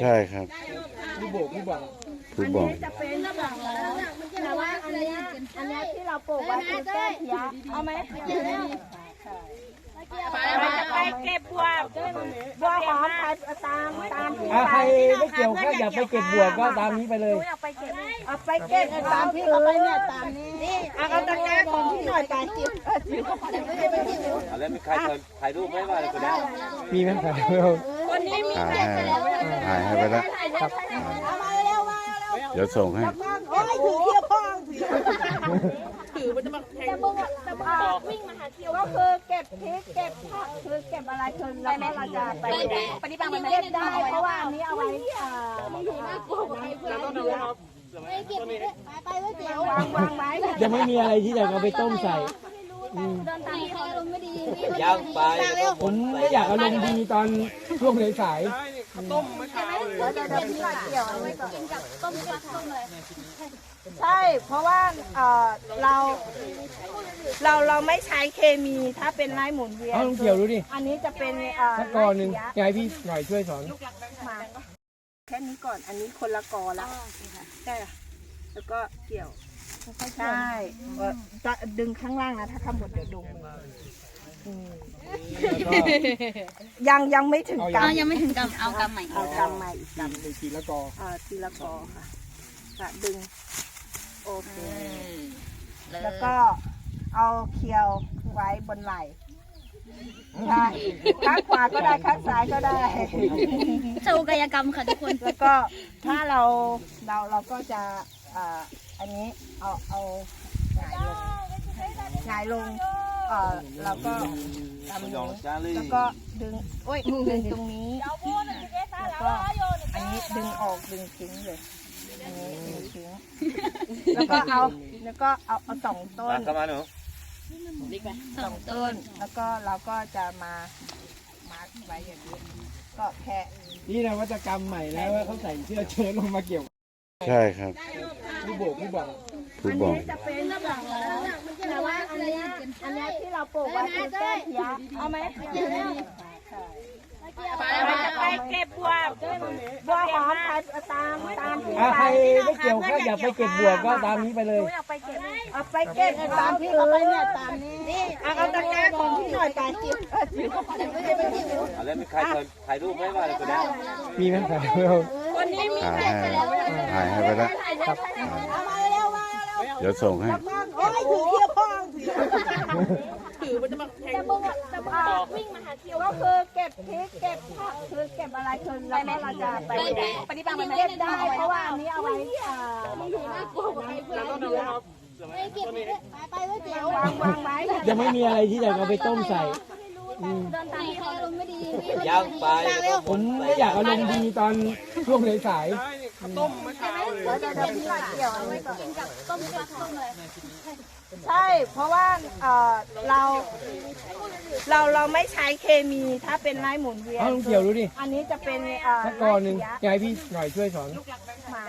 ใช่ครับผู้โบกผู้บอกผู้บอกจะเป็นแต่ว่าอันเนี้ยอันเนี้ยที่เราปลูกไว้คือแก้เพี้ยเอาไหมจะไปเก็บบัวบัวหอมไปตามตามที่อะไปใครไม่เกี่ยวข้าวอยากไปเก็บบวกก็ตามนี้ไปเลยเอาไปเก็บเอาไปเก็บตามที่เขาไปเนี่ยตามนี้เอาเอาตะกร้าของพี่หน่อยไปจิ๋วจิ๋วอะแล้วมีใครถ่ายถ่ายรูปไหมว่าอะไรคนนี้มีไหมครับคนนี้มี ถ่ายให้ถ่ายให้ไปแล้วเอามาเร็วมาเร็วเดี๋ยวส่งให้โอ้ยถือเทียบพ่องถือมันจะมาแทงมึงแต่พอวิ่งมาหาเทียวก็คือเก็บพริกเก็บผักคือเก็บอะไรคือเราไม่เราจะไปปฏิบัติมันเก็บได้เพราะว่าอันนี้เอาไว้อ่าไปไว้เดี๋ยววางวางไว้ยังไม่มีอะไรที่จะเอาไปต้มใส่ ยางไปผมไม่อยากเอาลงดีตอนช่วงสายเดี๋ยวเป็นที่เกี่ยวเอาไว้ก่อนกินกับต้มกับต้มเลยใช่ เพราะว่าเอ่อเราเราเราไม่ใช้เคมีถ้าเป็นไร่หมุนเวียนเอาลองเกี่ยวดูดิอันนี้จะเป็นเอ่อสักกอหนึ่งยากให้พี่หน่อยช่วยสอนมาแค่นี้ก่อนอันนี้คนละกอละใช่แล้วก็เกี่ยว ใช่เอ่อจะดึงข้างล่างนะ ถ้าทำหมดเดี๋ยวดึงมืออืมยังยังไม่ถึงกำยังไม่ถึงกำเอากำใหม่เอากำใหม่อีกกำหนึ่งทีละกออ่าทีละกอค่ะค่ะดึง โอเค แล้วก็เอาเคียวไว้บนไหล่ใช่ข้างขวาก็ได้ข้างซ้ายก็ได้ โชว์กายกรรมค่ะทุกคน แล้วก็ถ้าเราเราเราก็จะอ่า อันนี้เอาเอาหงายลงหงายลงเอ่อเราก็ทำนี้แล้วก็ดึงโอ้ยดึงตรงนี้แล้วก็อันนี้ดึงออกดึงทิ้งเลยอันนี้ดึงทิ้งแล้วก็เอาแล้วก็เอาเอาสองต้มานเข้ามาหนูสองต้นแล้วก็เราก็จะมามาร์กไว้อย่างนี้ก็แค่นี่นวัตกรรมใหม่แล้วว่าเขาใส่เสื้อเชิ้ตลงมาเกี่ยว ใช่ครับ ผู้โบกผู้บอกผู้บอกจะเป็นแต่ว่าอันเนี้ยอันเนี้ยที่เราปลูกไว้คือแก้เพี้ยเอาไหมจะไปเก็บบัวบัวหอมไปตามตามที่อะไปใครไม่เกี่ยวข้าวอยากไปเก็บบวกก็ตามนี้ไปเลยเอาไปเก็บเอาไปเก็บตามที่เขาไปเนี่ยตามนี้เอาเอาตะกร้าของพี่หน่อยไปจิ๋วจิ๋วอะแล้วมีใครถ่ายถ่ายรูปไหมว่าอะไรคนนี้มีไหมครับคนนี้มีถ่ายให้ถ่ายให้ไปแล้ว เอามาเร็วมาเร็วเดี๋ยวส่งให้ โอ้ยถือเทียบพ่องถือมันจะมาแทงมึงแต่พอวิ่งมาหาเทียวก็คือเก็บพริกเก็บผักคือเก็บอะไรคือเราไม่เราจะไปปฏิบัติมันเก็บได้เพราะว่าอันนี้เอาไว้อ่าแล้วก็ดูครับไปไว้เดี๋ยววางวางไว้ยังไม่มีอะไรที่จะเอาไปต้มใส่ เดินตามที่เขาลงไม่ดีย่างไปแล้วก็ผมไม่อยากเอาลงดีตอนช่วงสาย เดี๋ยวจะเป็นที่เกี่ยวเอาไว้ก่อนกับต้มกับต้มเลยใช่เพราะว่าเอ่อเราเราเราไม่ใช้เคมีถ้าเป็นไร่หมุนเวีๆยนเอาลองเกี่ยวดูดิอันนี้จะเป็นเอ่อสักกอหนึ่งอยากให้พี่หน่อยช่วยสอน มา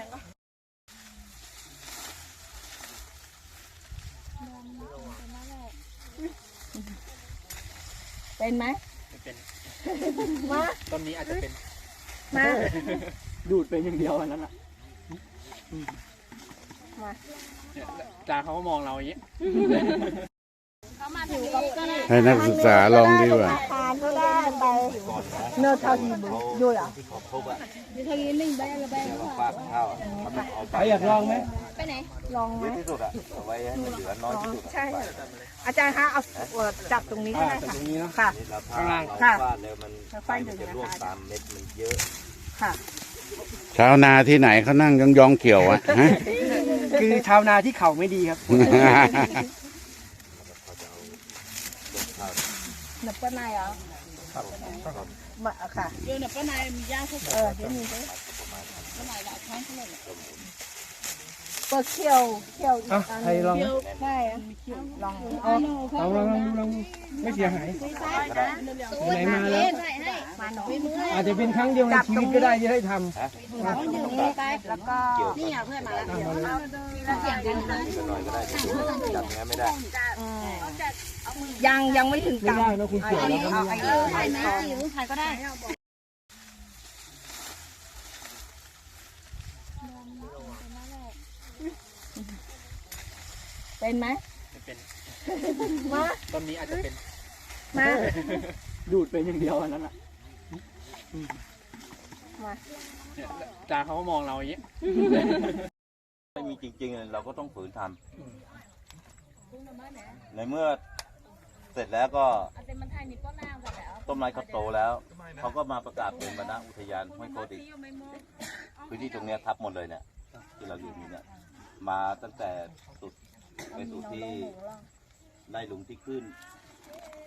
เป็นไหม เป็น มาตอนนี้อาจจะเป็น มา ดูดเป็นอย่างเดียวอันนั้นอะมาจาเขาก็มองเราอย่างนี้ให้นักศึกษาลองดีกว่า ทานก็ได้ไปเนื้อเท่าดีบุอยู่เหรอที่เขาทุบอะเดี๋ยวทางนี้หนึ่งใบละใบแล้วก็ฟาดข้าวอะทำให้เอาใครอยากลองไหมไปไหนลองไหมเยอะที่สุดอะเอาไว้ให้มันเหลือน้อยที่สุดอะใช่ อาจารย์คะเอาเอ่อจับตรงนี้ก็อ่าได้แต่ค่ะตรงนี้เนาะ ค่ะ นี่เราพาข้างล่างเราค่ะฟาดแล้วมันค่ไฟอยๆดึมันงจะนะคะร่วงตามเม็ดมันเยอะ ค่ะ ชาวนาที่ไหนเขานั่งยองๆเกี่ยวอะฮะ คือชาวนาที่เข่าไม่ดีครับ หนับป้านายเหรอมาค่ะ เดี๋ยวเนี่ยป้านายมีย่าเขาเออเดี๋ยวนี้ด้วยเปิ ดเขียวเขียวอีกอะอันใครลองไหมใช่อะลองลองลองลองดูลองดูไม่เสียหายไหนมาแล้วมาหน่อยอาจจะเป็นครั้งเดียวในชีวิตก็ได้ที่ได้ทำแล้วก็นี่อะเพื่อนมาแล้วนิดหน่อยก็ได้แต่ดูจับอย่างนั้นไม่ได้ยังยังไม่ถึงไม่กำได้นะคุณเสี่ยวแล้วก็เอาไม่ไอ้ได้ไอ้ถ่ายนะจิ๋วถ่ายก็ได้ เป็นไหมไม่เป็นมาต้นนี้อาจจะเป็น มาดูดเป็นอย่างเดียวอันนั้นอะมาเนี่ยจาเขาก็มองเราอย่างนี้ไม่มีจริงๆเราก็ต้องฝืนทำในเมื่อเสร็จแล้วก็ต้นไม้เขาโตแล้ว เขาก็มาประกาศเป็นวรรณอุทยานห้วยโคดิพื้นที่ตรงเนี้ยทับหมดเลยเนี่ยที่เราอยู่นี่เนี่ยมาตั้งแต่สุด ไปสู่ที่ไล่หลุมที่ขึ้น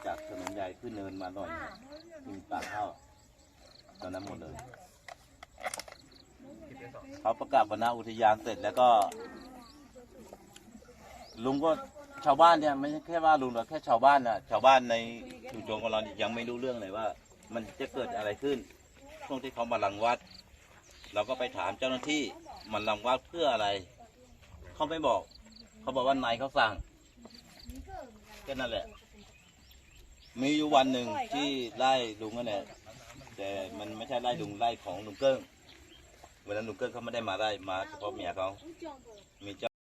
จากถนนใหญ่ขึ้นเนินมาหน่อยเนี่ยมีปากเข้าตอนนั้นหมดเลย เขาประกาศวรรณอุทยานเสร็จแล้วก็ ลุงก็ชาวบ้านเนี่ยไม่ใช่แค่ว่าลุงหรอกแค่ชาวบ้านน่ะชาวบ้านในชุมชนของเรายังไม่รู้เรื่องเลยว่า มันจะเกิดอะไรขึ้นช่วงที่เขามาลังวัด เราก็ไปถามเจ้าหน้าที่มันลังวัดเพื่ออะไร เขาไม่บอก เขาบอกว่านายเขาสั่งแค่นั้นแหละ มีอยู่วันหนึ่งที่ไล่ลุงนั่นแหละแต่มันไม่ใช่ไล่ลุงไล่ของลุงเกิ้งวันนั้นลุงเกิ้งเขาไม่ได้มาได้มาเฉพาะเมียเขามีเจ้า